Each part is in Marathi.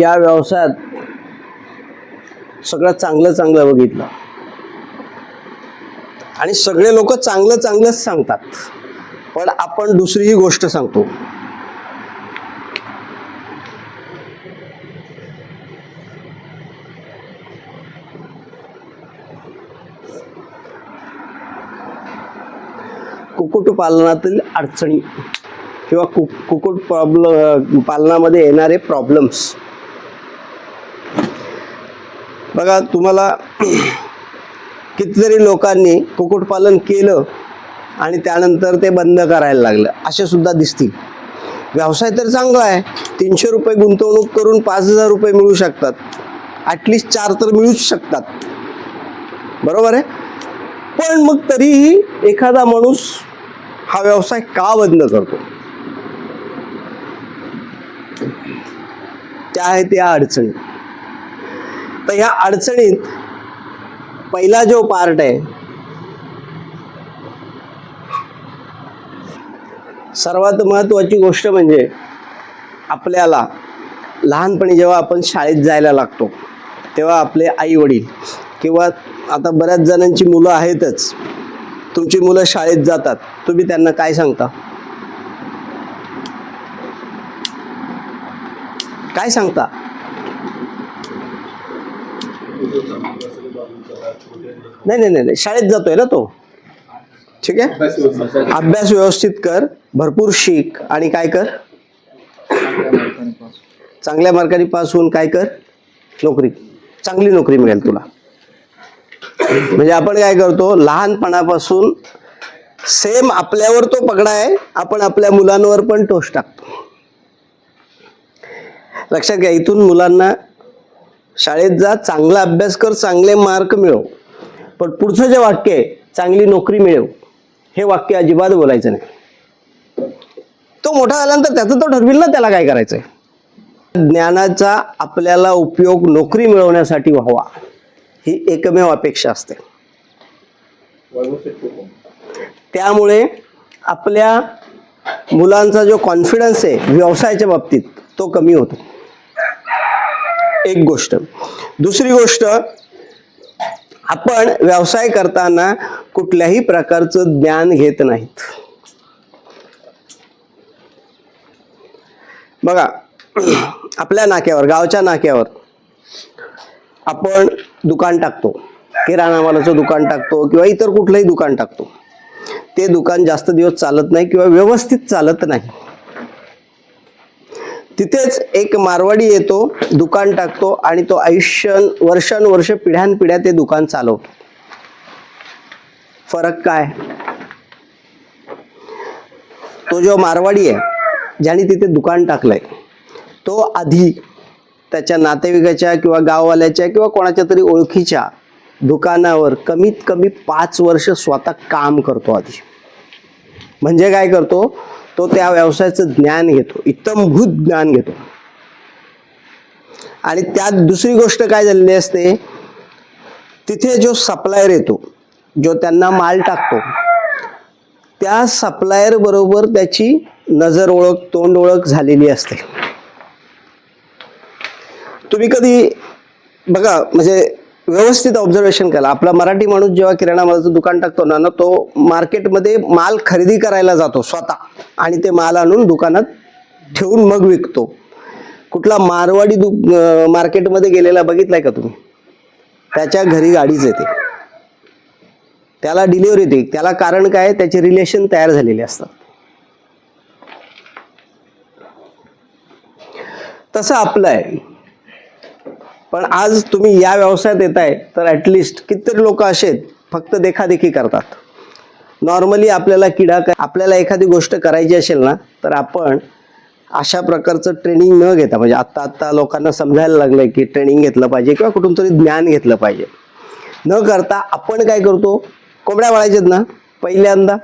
या व्यवसायात सगळं चांगलं चांगलं बघितलं. आणि सगळे लोक चांगलं चांगलंच सांगतात. पण आपण दुसरीही गोष्ट सांगतो. कुक्कुटपालनातील अडचणी किंवा कुक कुक्कुट प्रॉब्ल पालनामध्ये येणारे प्रॉब्लेम्स बघा तुम्हाला कितीतरी लोकांनी कुक्कुटपालन केलं आणि त्यानंतर ते बंद करायला लागलं. असे सुद्धा दिसतील. व्यवसाय तर चांगला आहे. तीनशे रुपये गुंतवणूक करून पाच हजार रुपये मिळू शकतात. ॲटलिस्ट चार तर मिळूच शकतात. बरोबर आहे? पण मग तरीही एखादा माणूस हा व्यवसाय का बंद करतो? त्या आहेत या अडचणी. तर ह्या अडचणीत पहिला जो पार्ट आहे सर्वात महत्त्वाची गोष्ट म्हणजे आपल्याला लहानपणी जेव्हा आपण शाळेत जायला लागतो तेव्हा आपले आई वडील किंवा आता बऱ्याच जणांची मुलं आहेतच. तुमची मुलं शाळेत जातात. तुम्ही त्यांना काय सांगता? काय सांगता? नाही नाही नाही नाही. शाळेत जातोय ना तो. ठीक आहे? अभ्यास व्यवस्थित कर. भरपूर शिक. आणि काय कर? चांगल्या मार्काने पास होऊन काय कर? नोकरी. चांगली नोकरी मिळेल तुला. म्हणजे आपण काय करतो? लहानपणापासून सेम आपल्यावर तो पगडा आहे. आपण आपल्या मुलांवर पण टोच टाकतो. लक्षात घ्या इथून मुलांना शाळेत जा चांगला अभ्यास कर चांगले मार्क मिळव. पण पुढचं जे वाक्य आहे चांगली नोकरी मिळव हे वाक्य अजिबात बोलायचं नाही. तो मोठा झाल्यानंतर त्याचं तो ठरविल ना त्याला काय करायचंय. ज्ञानाचा आपल्याला उपयोग नोकरी मिळवण्यासाठी व्हावा ही एकमेव अपेक्षा असते. त्यामुळे आपल्या मुलांचा जो कॉन्फिडन्स आहे व्यवसायाच्या बाबतीत तो कमी होतो. एक गोष्ट. दुसरी गोष्ट आपण व्यवसाय करताना कुठल्याही प्रकारचं ज्ञान घेत नाहीत. बघा आपल्या नाक्यावर गावच्या नाक्यावर आपण दुकान टाकतो. किराणा मालाचं दुकान टाकतो किंवा इतर कुठलंही दुकान टाकतो. ते दुकान जास्त दिवस चालत नाही किंवा व्यवस्थित चालत नाही. तिथेच एक मारवाडी येतो दुकान टाकतो आणि तो आयुष्य वर्षानुवर्ष पिढ्यानपिढ्या ते दुकान चालवतो फरक काय? तो जो मारवाडी आहे ज्याने तिथे दुकान टाकलंय तो आधी त्याच्या नातेवाईकाच्या किंवा गाववाल्याच्या किंवा कोणाच्या तरी ओळखीच्या दुकानावर कमीत कमी पाच वर्ष स्वतः काम करतो आधी. म्हणजे काय करतो? तो त्या व्यवसायाचं ज्ञान घेतो इतमभूत ज्ञान घेतो. आणि त्यात दुसरी गोष्ट काय झालेली असते तिथे जो सप्लायर येतो जो त्यांना माल टाकतो त्या सप्लायर बरोबर त्याची नजर ओळख तोंड ओळख झालेली असते. तुम्ही कधी बघा म्हणजे व्यवस्थित ऑब्झर्वेशन करा आपला मराठी माणूस जेव्हा किराणा मालाचं दुकान टाकतो ना ना तो मार्केटमध्ये माल खरेदी करायला जातो स्वतः. आणि ते माल आणून दुकानात ठेवून मग विकतो. कुठला मारवाडी दु मार्केटमध्ये गेलेला बघितलाय का तुम्ही? त्याच्या घरी गाडीच येते त्याला डिलिव्हरी येते. त्याला कारण काय? त्याचे रिलेशन तयार झालेले असतात. तसं आपलं आहे. पण आज तुम्ही या व्यवसायात येत आहे तर ॲटलिस्ट कितीतरी लोक असे आहेत फक्त देखादेखी करतात. नॉर्मली आपल्याला किडा काय आपल्याला एखादी गोष्ट करायची असेल ना तर आपण अशा प्रकारचं ट्रेनिंग न घेता म्हणजे आत्ता आत्ता लोकांना समजायला लागलंय की ट्रेनिंग घेतलं पाहिजे किंवा कुठून तरी ज्ञान घेतलं पाहिजे. न करता आपण काय करतो? कोंबड्या वाळायच्यात ना पहिल्यांदा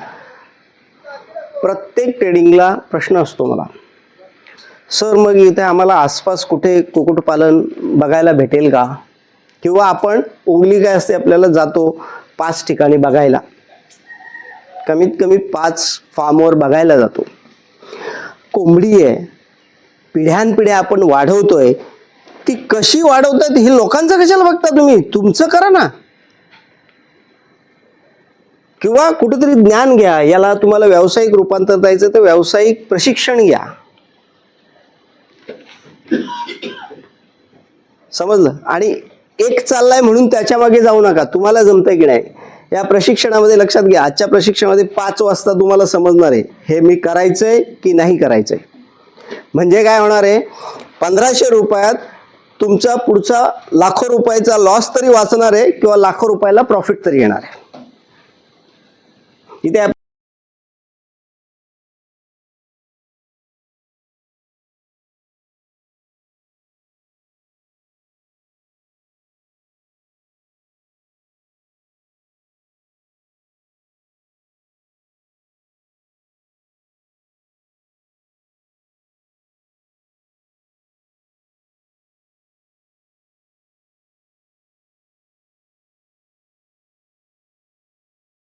प्रत्येक ट्रेनिंगला प्रश्न असतो मला. सर मग इथे आम्हाला आसपास कुठे कुक्कुटपालन बघायला भेटेल का? किंवा आपण उंगली काय असते आपल्याला जातो पाच ठिकाणी बघायला. कमीत कमी पाच फार्मवर बघायला जातो. कोंबडी आहे. पिढ्यानपिढ्या आपण वाढवतोय. ती कशी वाढवतात हे लोकांचं कशाला बघता तुम्ही? तुमचं करा ना. किंवा कुठेतरी ज्ञान घ्या. याला तुम्हाला व्यावसायिक रूपांतर द्यायचं तर व्यावसायिक प्रशिक्षण घ्या. समजलं? आणि एक चाललाय म्हणून त्याच्यामागे जाऊ नका. तुम्हाला जमतंय की नाही? या प्रशिक्षणामध्ये लक्षात घ्या आजच्या प्रशिक्षणामध्ये पाच वाजता तुम्हाला समजणार आहे हे मी करायचंय की नाही करायचंय. म्हणजे काय होणार आहे? पंधराशे रुपयात तुमचा पुढचा लाखो रुपयाचा लॉस तरी वाचणार आहे किंवा लाखो रुपयाला प्रॉफिट तरी येणार आहे. इथे